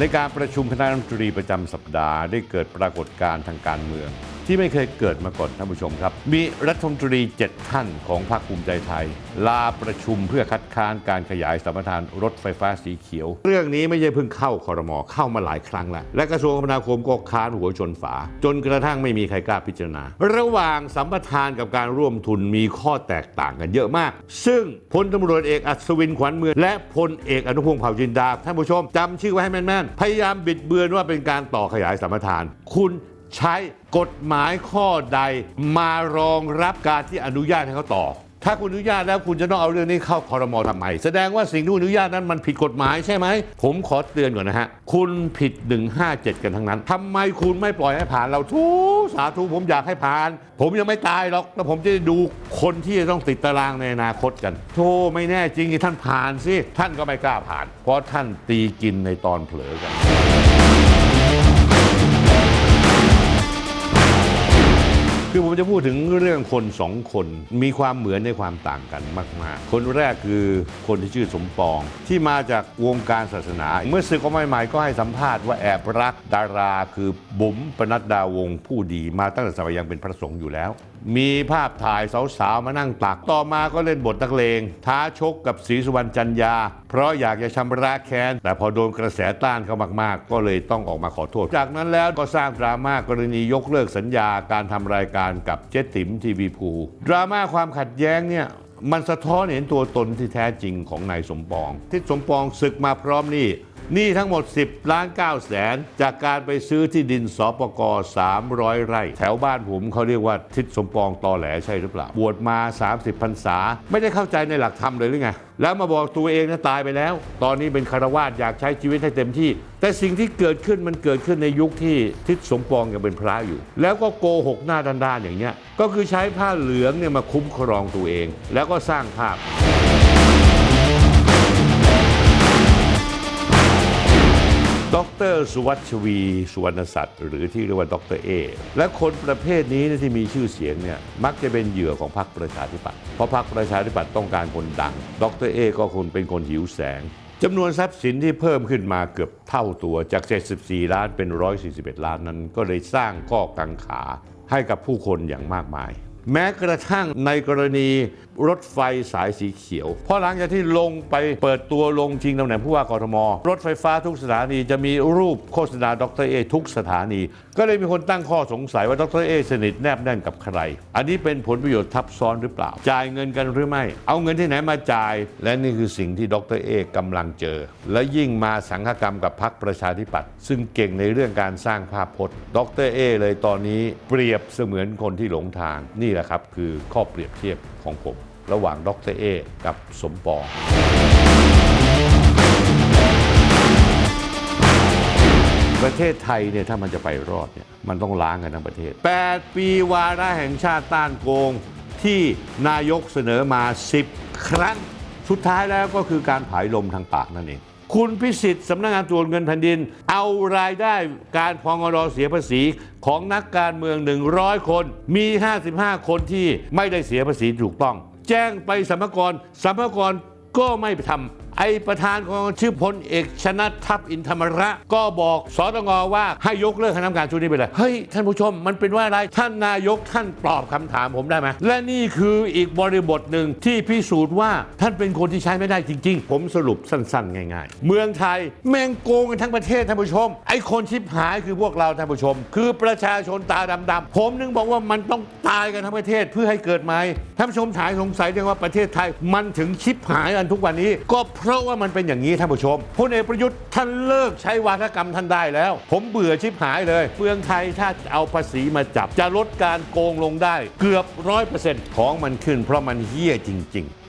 ในการประชุมคณะรัฐมนตรีประจำสัปดาห์ได้เกิดปรากฏการณ์ทางการเมือง ที่ไม่เคยเกิดมาก่อนท่านผู้ชมครับ มีรัฐมนตรีเจ็ดท่านของพรรคภูมิใจไทย ลาประชุมเพื่อคัดค้านการขยายสัมปทานรถไฟฟ้าสีเขียว เรื่องนี้ไม่ใช่เพิ่งเข้าคอรมอเข้ามาหลายครั้งแล้ว และกระทรวงคมนาคมก็ค้านหัวชนฝา จนกระทั่งไม่มีใครกล้าพิจารณา ระหว่างสัมปทานกับการร่วมทุนมีข้อแตกต่างกันเยอะมาก ซึ่งพลตำรวจเอกอัศวินขวัญเมืองและพลเอกอนุพงศ์เผ่าจินดาท่านผู้ชมจำชื่อไว้ให้แม่นๆพยายามบิดเบือนว่าเป็นการต่อขยายสัมปทาน คุณ ใช้กฎหมายข้อใดมารองรับการที่อนุญาตให้เขาต่อ ถ้าคุณอนุญาตแล้วคุณจะต้องเอาเรื่องนี้เข้าคอรมอทำไม แสดงว่าสิ่งที่คุณอนุญาตนั้นมันผิดกฎหมายใช่ไหม ผมขอเตือนก่อนนะฮะ คุณผิด 157 กันทั้งนั้นทำไมคุณไม่ปล่อยให้ผ่านเราทุกสาธุผมอยากให้ผ่าน ผมยังไม่ตายหรอกแล้วผมจะด้ดูคนที่จะต้องติดตารางในอนาคตกันโธ่ไม่แน่จริงที่ท่านผ่านสิท่านก็ไม่กล้าผ่าน เพราะท่านตีกินในตอนเผลอกัน คือผมจะพูดถึงเรื่องคนสองคนมีความเหมือนในความต่างกันมาก ๆ คนแรกคือคนที่ชื่อสมปอง ที่มาจากวงการศาสนา เมื่อศึกออกมาใหม่ๆก็ให้สัมภาษณ์ว่าแอบรักดาราคือบุ๋มปนัดดาวงผู้ดีมาตั้งแต่สมัยยังเป็นพระสงฆ์อยู่แล้ว มีภาพถ่ายสาวๆมานั่งตัก ต่อมาก็เล่นบทนักเลง ท้าชกกับศรีสุวรรณจันยา เพราะอยากจะชำระแค้น แต่พอโดนกระแสต้านเขามากๆ ก็เลยต้องออกมาขอโทษ จากนั้นแล้วก็สร้างดราม่ากรณียกเลิกสัญญาการทำรายการกับเจ๊ติ๋มทีวีภูดราม่าความขัดแย้งเนี่ยมันสะท้อนเห็นตัวตนที่แท้จริงของนายสมปองทิศสมปองศึกมาพร้อมนี่ หนี่ทั้งหมด 10 ล้าน9แสน จากการไปซื้อที่ดินสปก300 ไร่ แถวบ้านผมเขาเรียกว่าทิศสมปองตอแหลใช่หรือเปล่า บวชมา 30พรรษา ไม่ได้เข้าใจในหลักธรรมเลยหรือไง แล้วมาบอกตัวเองนะตายไปแล้ว ตอนนี้เป็นคารวาสอยากใช้ชีวิตให้เต็มที่ แต่สิ่งที่เกิดขึ้นมันเกิดขึ้นในยุคที่ทิศสมปองยังเป็นพระอยู่ แล้วก็โกหกหน้าด้านๆอย่างเงี้ยก็คือใช้ผ้าเหลืองเนี่ยมาคุ้มครองตัวเอง แล้วก็สร้างภาพ ดรสุวัชวี สุวรรณสัตว์หรือที่เรียกว่าดรเอ และคนประเภทนี้ที่มีชื่อเสียงเนี่ยมักจะเป็นเหยื่อของพรรคประชาธิปัตย์เพราะพรรคประชาธิปัตย์ต้องการคนดัง ดรเอ ก็คนเป็นคนหิวแสงจำนวนทรัพย์สินที่เพิ่มขึ้นมาเกือบเท่าตัวจาก 74 ล้านเป็น 141 ล้านนั้น ก็เลยสร้างข้อกังขาให้กับผู้คนอย่างมากมาย แม้กระทั่งในกรณีรถไฟสายสีเขียว เพราะหลังจากที่ลงไปเปิดตัวลงชิงตำแหน่งผู้ว่ากทม รถไฟฟ้าทุกสถานีจะมีรูปโฆษณาดรเอทุกสถานี ก็เลยมีคนตั้งข้อสงสัยว่าดรเอสนิทแนบแน่นกับใคร อันนี้เป็นผลประโยชน์ทับซ้อนหรือเปล่า จ่ายเงินกันหรือไม่ เอาเงินที่ไหนมาจ่าย และนี่คือสิ่งที่ดรเอกำลังเจอ และยิ่งมาสังฆกรรมกับพรรคประชาธิปัตย์ซึ่งเก่งในเรื่องการสร้างภาพพจน์ ดรเอเลยตอนนี้เปรียบเสมือนคนที่หลงทางนี่แหละครับคือข้อเปรียบเทียบของผม ระหว่างดรเอกับสมปองประเทศไทยเนี่ยถ้ามันจะไปรอดเนี่ยมันต้องล้างกันทั้งประเทศ 8 ปีวาระแห่งชาติต้านโกงที่นายกเสนอมา 10 ครั้ง สุดท้ายแล้วก็คือการผายลมทางปากนั่นเอง คุณพิสิทธิ์สำนักงานตรวจเงินแผ่นดิน เอารายได้การพองรอเสียภาษีของนักการเมือง 100 คน มี 55 คนที่ไม่ได้เสียภาษีถูกต้อง แจ้งไปสัมภากรสัมภากรก็ไม่ไปทำ ไอประธานของชื่อพลเอกชนะทัพอินธรรมระ ก็บอกสตงว่าให้ยกเลิกคณะกรรมการชุดนี้ไปเลย เฮ้ย ท่านผู้ชมมันเป็นว่าอะไร ท่านนายกท่านตอบคำถามผมได้ไหมและนี่คืออีกบริบทหนึ่งที่พิสูจน์ว่าท่านเป็นคนที่ใช้ไม่ได้จริง ๆ ผมสรุปสั้นๆ ง่ายๆ เมืองไทยแม่งโกงกันทั้งประเทศท่านผู้ชม ไอคนชิบหายคือพวกเราท่านผู้ชม คือประชาชนตาดำๆผมนึงบอกว่ามันต้องตายกันทั้งประเทศเพื่อให้เกิดใหม่ท่านผู้ชมถายสงสัยเรื่องว่าประเทศไทยมันถึงชิบหายกันทุกวันนี้ก็เพราะว่ามันเป็นอย่างนี้ท่านผู้ชมพลเอกประยุทธ์ท่านเลิกใช้วาทกรรมท่านได้แล้ว ผมเบื่อชิบหายเลยเมืองไทยถ้าเอาภาษีมาจับ จะลดการโกงลงได้ เกือบร้อยเปอร์เซ็นต์ของมันขึ้นเพราะมันเฮี้ยจริง ๆ